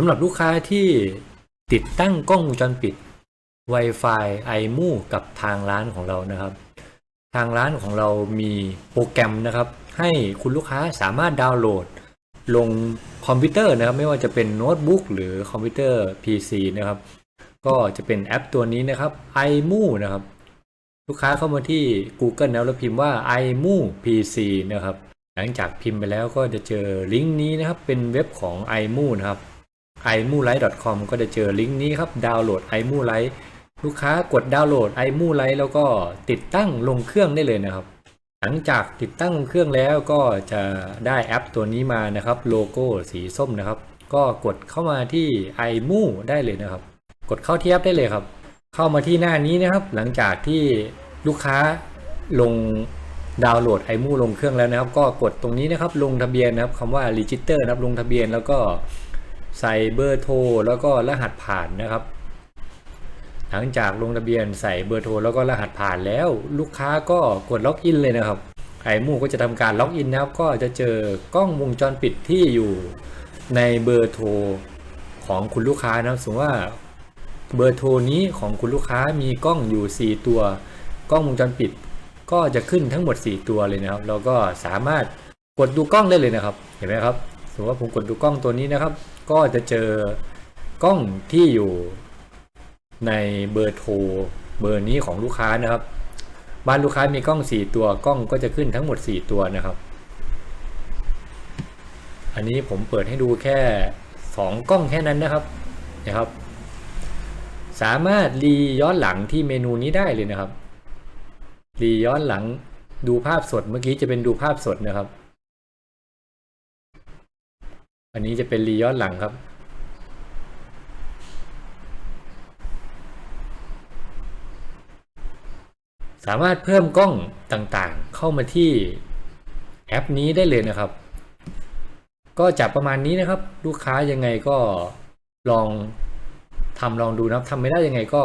สำหรับลูกค้าที่ติดตั้งกล้องวงจรปิด Wi-Fi i m o กับทางร้านของเรานะครับ ทางร้านของเรามีโปรแกรมนะครับ ให้คุณลูกค้าสามารถดาวน์โหลด ลงคอมพิวเตอร์นะครับ ไม่ว่าจะเป็นโน้ตบุ๊กหรือคอมพิวเตอร์ PC นะครับ ก็จะเป็นแอปตัวนี้นะครับ i m o นะครับ ลูกค้าเข้ามาที่ Google แล้วแล้วพิมพ์ว่า i m o PC นะครับ หลังจากพิมพ์ไปแล้วก็จะเจอลิงก์นี้นะครับ เป็นเว็บของ i m o นะครับ i m o l i g h t c o m ก็จะเจอลิงก์นี้ครับดาวน์โหลด i m o l i g h t ลูกค้ากดดาวน์โหลด i m o l i g h t แล้วก็ติดตั้งลงเครื่องได้เลยนะครับ หลังจากติดตั้งเครื่องแล้วก็จะได้แอปตัวนี้มานะครับ โลโก้สีส้มนะครับ ก็กดเข้ามาที่ i m o ได้เลยนะครับ กดเข้าที่แอปได้เลยครับ เข้ามาที่หน้านี้นะครับ หลังจากที่ลูกค้าลงดาวน์โหลดไอมูลงเครื่องแล้วนะครับ ก็กดตรงนี้นะครับ ลงทะเบียนนะครับคำว่า register นะครับลงทะเบียนแล้วก็ ใส่เบอร์โทรแล้วก็รหัสผ่านนะครับ หลังจากลงทะเบียนใส่เบอร์โทรแล้วก็รหัสผ่านแล้ว ลูกค้าก็กดล็อกอินเลยนะครับไอมูก็จะทำการล็อกอินนะครับก็จะเจอกล้องวงจรปิดที่อยู่ในเบอร์โทรของคุณลูกค้านะครับสมมติว่าเบอร์โทรนี้ของคุณลูกค้ามีกล้องอยู่ 4 ตัว กล้องวงจรปิด ก็จะขึ้นทั้งหมด 4 ตัวเลยนะครับ แล้วก็สามารถกดดูกล้องได้เลยนะครับ เห็นไหมครับ มมติว่าผมกดดูกล้องตัวนี้นะครับ ก็จะเจอกล้องที่อยู่ในเบอร์โทรเบอร์นี้ของลูกค้านะครับ บ้านลูกค้ามีกล้อง 4 ตัวกล้องก็จะขึ้นทั้งหมด 4 ตัวนะครับ อันนี้ผมเปิดให้ดูแค่ 2 กล้องแค่นั้นนะครับนะครับ สามารถรีย้อนหลังที่เมนูนี้ได้เลยนะครับรีย้อนหลังดูภาพสดเมื่อกี้จะเป็นดูภาพสดนะครับ อันนี้จะเป็นรีย้อนหลังครับ สามารถเพิ่มกล้องต่างๆ เข้ามาที่แอปนี้ได้เลยนะครับ ก็จะประมาณนี้นะครับ ลูกค้ายังไงก็ลองทำลองดูนะครับทำไม่ได้ยังไงก็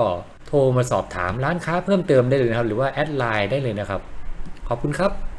โทรมาสอบถามร้านค้าเพิ่มเติมได้เลยนะครับ หรือว่าแอดไลน์ได้เลยนะครับ ขอบคุณครับ